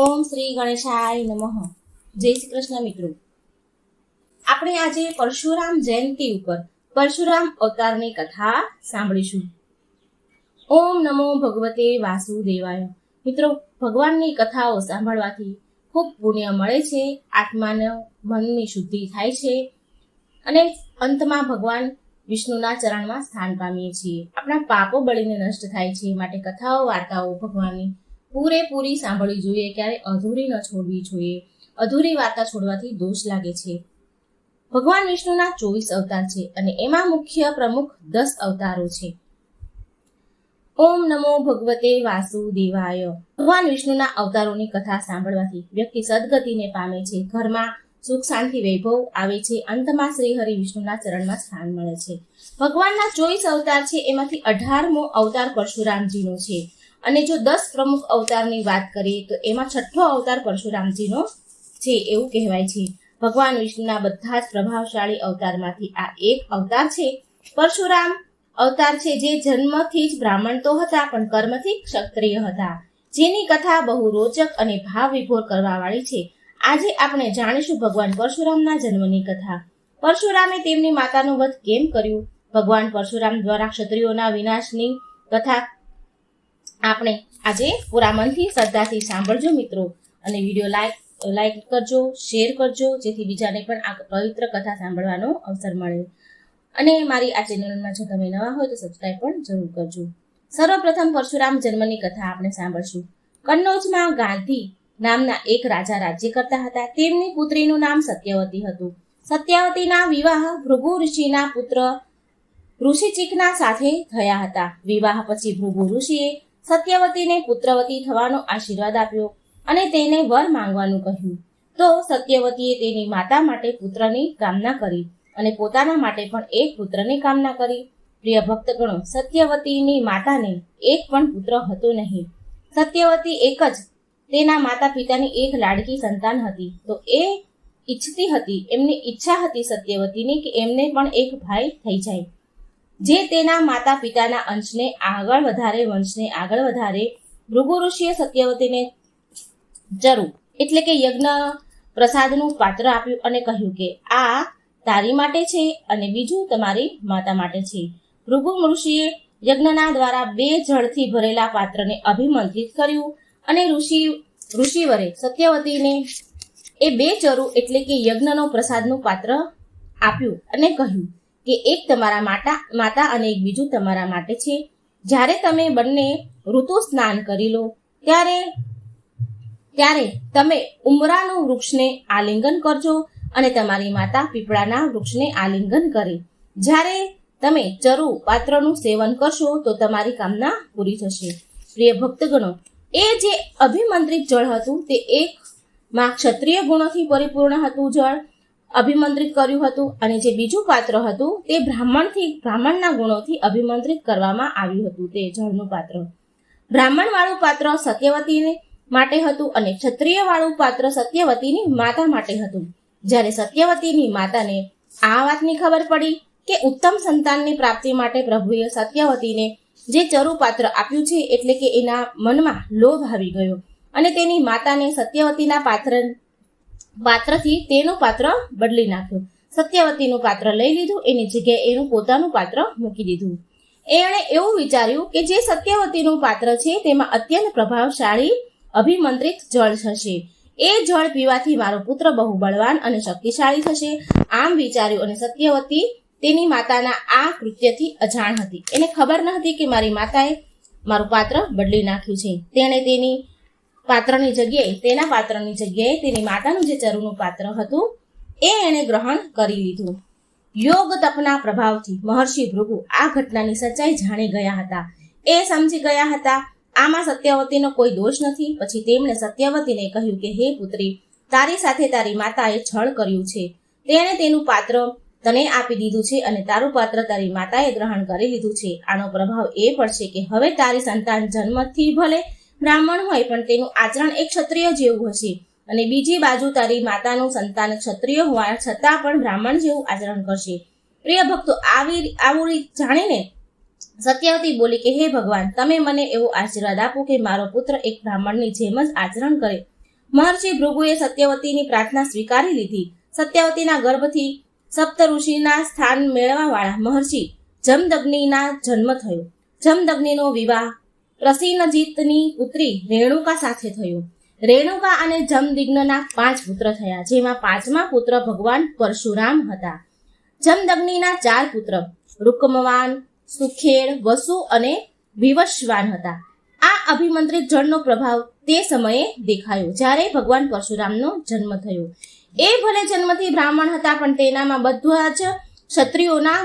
ઓમ શ્રી ગણેશાય નમઃ. જય શ્રી કૃષ્ણ મિત્રો. આપણે આજે પરશુરામ જયંતિ ઉપર પરશુરામ અવતારની કથા સાંભળીશું. ઓમ નમો ભગવતે વાસુદેવાય. મિત્રો, ભગવાનની કથાઓ સાંભળવાથી ખૂબ પુણ્ય મળે છે, આત્માને મનની શુદ્ધિ થાય છે અને અંતમાં ભગવાન વિષ્ણુના ચરણમાં સ્થાન પામીએ છીએ. આપણા પાપો બળીને નષ્ટ થાય છે માટે કથાઓ, વાર્તાઓ ભગવાનની પૂરેપૂરી સાંભળવી જોઈએ, ક્યારે અધૂરી ન છોડવી જોઈએ. અધૂરી વાર્તા છોડવાથી દોષ લાગે છે. ભગવાન વિષ્ણુના ચોવીસ અવતાર છે અને એમાં મુખ્ય પ્રમુખ દસ અવતારો છે. ઓમ નમો ભગવતે વાસુદેવાય. ભગવાન વિષ્ણુના અવતારોની કથા સાંભળવાથી વ્યક્તિ સદગતિને પામે છે. ઘરમાં સુખ, શાંતિ, વૈભવ આવે છે. અંતમાં શ્રી હરિ વિષ્ણુના ચરણમાં સ્થાન મળે છે. ભગવાનના ચોવીસ અવતાર છે. એમાંથી અઢારમો અવતાર પરશુરામજીનો છે. અને જો દસ પ્રમુખ અવતારની વાત કરીએ, તો એમાં છઠ્ઠો અવતાર પરશુરામજીનો છે એવું કહેવાય છે. ભગવાન વિષ્ણુના બધા જ પ્રભાવશાળી અવતારમાંથી આ એક અવતાર છે. પરશુરામ અવતાર છે જે જન્મથી જ બ્રાહ્મણ તો હતા, પણ કર્મથી ક્ષત્રિય હતા. જેની કથા બહુ રોચક અને ભાવ વિભોર કરવાવાળી છે. આજે આપણે જાણીશું ભગવાન પરશુરામના જન્મની કથા. પરશુરામે તેમની માતાનું વધ કેમ કર્યું? ભગવાન પરશુરામ દ્વારા ક્ષત્રિયોના વિનાશની કથા આપણે આજે પૂરા મનથી શ્રદ્ધાથી સાંભળજો મિત્રો. અને વીડિયો લાઈક લાઈક કરજો, શેર કરજો, જેથી બીજાને પણ આ પવિત્ર કથા સાંભળવાનો અવસર મળે. અને મારી આ ચેનલમાં જો તમે નવા હોય તો સબસ્ક્રાઈબ પણ જરૂર કરજો. સર્વપ્રથમ પરશુરામ જન્મની કથા આપણે સાંભળશું. કન્નૌજમાં ગાંધી નામના એક રાજા રાજ્ય કરતા હતા. તેમની પુત્રીનું નામ સત્યવતી હતું. સત્યવતીના વિવાહ ભૃગુ ઋષિના પુત્ર ઋષિચિકના સાથે થયા હતા. વિવાહ પછી ભૃગુ ઋષિએ સત્યવતીને પુત્રવતી થવાનો આશીર્વાદ આપ્યો અને તેને વર માંગવાનું કહ્યું. તો સત્યવતીએ તેની માતા માટે પુત્રની કામના કરી અને પોતાના માટે પણ એક પુત્રની કામના કરી. પ્રિય ભક્તગણો, સત્યવતીની માતાને એક પણ પુત્ર હતો નહીં. સત્યવતી એક જ તેના માતા પિતાની એક લાડકી સંતાન હતી. તો એ ઈચ્છતી હતી, એમની ઈચ્છા હતી સત્યવતીની કે એમને પણ એક ભાઈ થઈ જાય. જે તેના માતા પિતાના અંશને આગળ વધારે, વંશને આગળ વધારે ભૃગુ ઋષિએ સત્યવતીને ચરુ એટલે કે યજ્ઞ પ્રસાદનું પાત્ર આપ્યું અને કહ્યું કે આ તારી માટે છે અને બીજું તમારી માતા માટે છે. ભૃગુ ઋષિએ યજ્ઞના દ્વારા બે જળથી ભરેલા પાત્રને અભિમંત્રિત કર્યું અને ઋષિ, ઋષિવરે સત્યવતીને એ બે ચરુ એટલે કે યજ્ઞનો પ્રસાદનું પાત્ર આપ્યું અને કહ્યું. કે એક તમારા માતા માતા અને એક બીજું તમારા માટે છે. જ્યારે તમે બંને ઋતુ સ્નાન કરી લો, ત્યારે ત્યારે તમે ઉમરાનું વૃક્ષને આલિંગન કરજો અને તમારી માતા પીપળાના વૃક્ષને આલિંગન કરે. જ્યારે તમે ચરુ પાત્રનું સેવન કરશો, તો તમારી કામના પૂરી થશે. પ્રિય ભક્તગણો, એ જે અભિમંત્રિત જળ હતું, તે એક માં ક્ષત્રિય ગુણોથી પરિપૂર્ણ હતું જળ. અભિમંત્રિત કર્યું હતું અને જે બીજું પાત્ર હતું તે બ્રાહ્મણથી, બ્રાહ્મણના ગુણોથી અભિમંત્રિત કરવામાં આવ્યું હતું તે જળનું પાત્ર. બ્રાહ્મણ વાળું પાત્ર સત્યવતીને માટે હતું અને ક્ષત્રિય વાળું પાત્ર સત્યવતીની માતા માટે હતું. જ્યારે સત્યવતીની માતાને આ વાતની ખબર પડી કે ઉત્તમ સંતાનની પ્રાપ્તિ માટે પ્રભુએ સત્યવતીને જે ચરુ પાત્ર આપ્યું છે એટલે કે એના મનમાં લોભ આવી ગયો અને તેની માતાને સત્યવતીના પાત્ર પાત્રથી તેનું પાત્ર બદલી નાખ્યું. સત્યવતીનું પાત્ર લઈ લીધું, એની જગ્યાએ એનું પોતાનું પાત્ર મૂકી દીધું. એણે એવું વિચાર્યું કે જે સત્યવતીનું પાત્ર છે, તેમાં અત્યંત પ્રભાવશાળી અભિમંત્રિત જળ થશે એ જળ પીવાથી મારો પુત્ર બહુ બળવાન અને શક્તિશાળી થશે. આમ વિચાર્યું અને સત્યવતી તેની માતાના આ કૃત્યથી અજાણ હતી. એને ખબર ન હતી કે મારી માતાએ મારું પાત્ર બદલી નાખ્યું છે. તેણે તેની પાત્રની જગ્યાએ, તેના પાત્રની જગ્યાએ તેની માતાનું જે ચરુનું પાત્ર હતું, એ એણે ગ્રહણ કરી લીધું. યોગ તપના પ્રભાવથી મહર્ષિ ભૃગુ આ ઘટનાની સચ્ચાઈ જાણી ગયા હતા. એ સમજી ગયા હતા, આમાં સત્યવતીનો કોઈ દોષ નથી. પછી તેમણે સત્યવતીને કહ્યું કે, હે પુત્રી, તારી સાથે તારી માતાએ છળ કર્યું છે. તેણે તેનું પાત્ર તને આપી દીધું છે અને તારું પાત્ર તારી માતાએ ગ્રહણ કરી લીધું છે. આનો પ્રભાવ એ પડશે કે હવે તારી સંતાન જન્મથી ભલે બ્રાહ્મણ હોય પણ તેનું આચરણ એક ક્ષત્રિય જેવું હશે. અને બીજી બાજુ તારી માતાનું સંતાન ક્ષત્રિય હોવા છતાં પણ બ્રાહ્મણ જેવું આચરણ કરશે. પ્રિય ભક્તો, આવી આવું જાણીને સત્યવતી બોલી કે, હે ભગવાન, તમે મને એવો આશીર્વાદ આપો કે મારો પુત્ર એક બ્રાહ્મણની જેમ જ આચરણ કરે. મહર્ષિ ભૃગુએ સત્યવતીની પ્રાર્થના સ્વીકારી લીધી. સત્યવતીના ગર્ભથી સપ્ત ઋષિના સ્થાન મેળવવાવાળા મહર્ષિ જમદગ્નિના જન્મ થયો. જમદગ્નિનો વિવાહ પ્રસિનજીતની પુત્રી રેણુકા સાથે થયું. રેણુકા અને જમદિગ્નના પાંચ પુત્ર થયા, જેમાં પાંચમા પુત્ર ભગવાન પરશુરામ હતા. જમદગ્નિના ચાર પુત્ર રૂકમવાન સુખેડ વસુ અને વિવશવાન હતા. આ અભિમંત્રિત જળનો પ્રભાવ તે સમયે દેખાયો, જ્યારે ભગવાન પરશુરામનો જન્મ થયો. એ ભલે જન્મથી બ્રાહ્મણ હતા, પણ તેનામાં બધા જ ક્ષત્રિયોના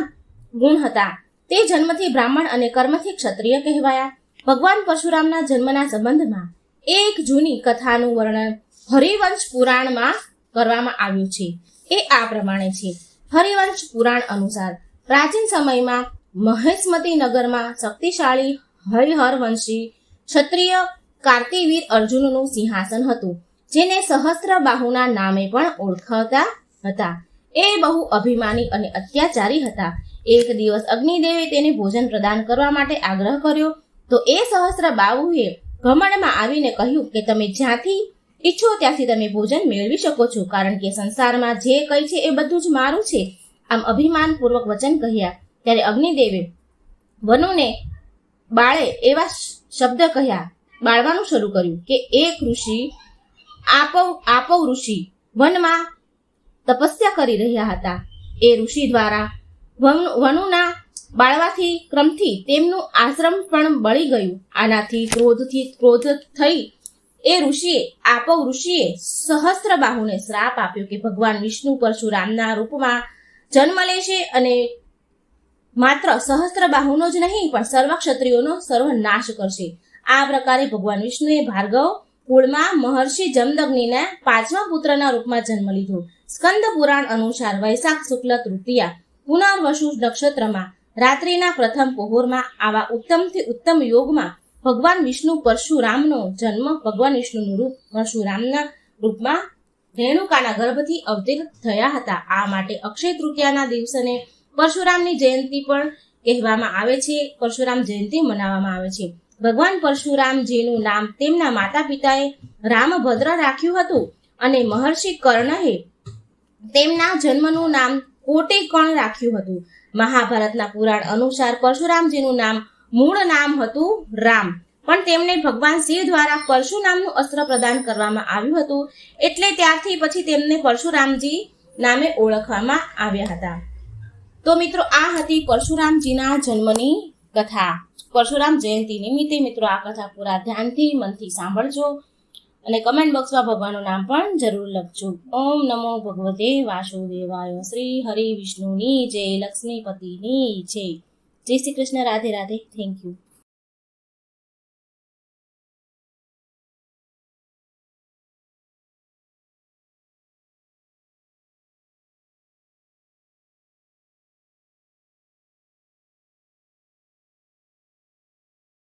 ગુણ હતા. તે જન્મથી બ્રાહ્મણ અને કર્મથી ક્ષત્રિય કહેવાયા. ભગવાન પરશુરામના જન્મના સંબંધમાં એક જૂની કથાનું વર્ણન હરિવંશ પુરાણમાં કરવામાં આવ્યું છે. એ આ પ્રમાણે છે. હરિવંશ પુરાણ અનુસાર પ્રાચીન સમયમાં મહેશમતી નગરમાં શક્તિશાળી હરિહરવંશી ક્ષત્રિય કાર્તિવીર અર્જુનનું સિંહાસન હતું, જેને સહસ્ત્ર બાહુના નામે પણ ઓળખાતા હતા. એ બહુ અભિમાની અને અત્યાચારી હતા. એક દિવસ અગ્નિદેવે તેને ભોજન પ્રદાન કરવા માટે આગ્રહ કર્યો તો એ સહસ્ત્ર બાહુએ ઘમંડમાં આવીને કહ્યું કે તમે જ્યાંથી ઈચ્છો ત્યાંથી તમે ભોજન મેળવી શકો છો, કારણ કે સંસારમાં જે કંઈ છે એ બધું જ મારું છે. આમ અભિમાનપૂર્વક વચન કહ્યા. ત્યારે અગ્નિદેવે વનુને બાળે એવા શબ્દ કહ્યા. બાળવાનું શરૂ કર્યું કે, એક ઋષિ આપવ આપવ ઋષિ વનમાં તપસ્યા કરી રહ્યા હતા. એ ઋષિ દ્વારા વન- વનુના બાળવાથી ક્રમથી તેમનું આશ્રમ પણ બળી ગયું. આનાથી ક્રોધથી ક્રોધ થઈ એ ઋષિએ, આપવ ઋષિએ સહસ્ત્ર બાહુને શ્રાપ આપ્યો કે ભગવાન વિષ્ણુ પરશુરામના રૂપમાં જન્મ લેશે અને માત્ર સહસ્ત્ર બાહુનો જ નહીં, પણ સર્વ ક્ષત્રિયોનો સર્વનાશ કરશે. આ પ્રકારે ભગવાન વિષ્ણુએ ભાર્ગવ, કુળમાં મહર્ષિ જમદગ્નિના પાંચમા પુત્રના રૂપમાં જન્મ લીધો. સ્કંદ પુરાણ અનુસાર વૈશાખ શુક્લ તૃતીયા, પુનર્વસુ નક્ષત્રમાં રાત્રિના પ્રથમ પહોરમાં આવા ઉત્તમથી ઉત્તમ યોગમાં ભગવાન વિષ્ણુ પરશુરામનો જન્મ ભગવાન વિષ્ણુનું રૂપ પરશુરામના રૂપમાં રેણુકાના ગર્ભથી અવતીર્ણ થયા હતા. આ માટે અક્ષય તૃતીયાના દિવસને પરશુરામની જયંતિ પણ કહેવામાં આવે છે. પરશુરામ જયંતિ મનાવવામાં આવે છે. ભગવાન પરશુરામજીનું નામ તેમના માતા પિતાએ રામભદ્ર રાખ્યું હતું અને મહર્ષિ કર્ણએ તેમના જન્મનું નામ કોટેકણ રાખ્યું હતું. મહાભારતના પુરાણ અનુસાર પરશુરામજીનું નામ, મૂળ નામ હતું રામ. પણ તેમને ભગવાન શિવ દ્વારા પરશુ નામનું અસ્ત્ર પ્રદાન કરવામાં આવ્યું હતું, એટલે ત્યારથી પછી તેમને પરશુરામજી નામે ઓળખવામાં આવ્યા હતા. તો મિત્રો, આ હતી પરશુરામજીના જન્મની કથા. પરશુરામ જયંતિ નિમિત્તે મિત્રો, આ કથા પૂરા ધ્યાનથી મનથી સાંભળજો. અને કમેન્ટ બોક્સમાં ભગવાનનું નામ પણ જરૂર લખજો. ઓમ નમો ભગવતે વાસુદેવાય. શ્રી હરિ વિષ્ણુની જય, લક્ષ્મીપતિની જય. જય શ્રી કૃષ્ણ, રાધે રાધે. Thank you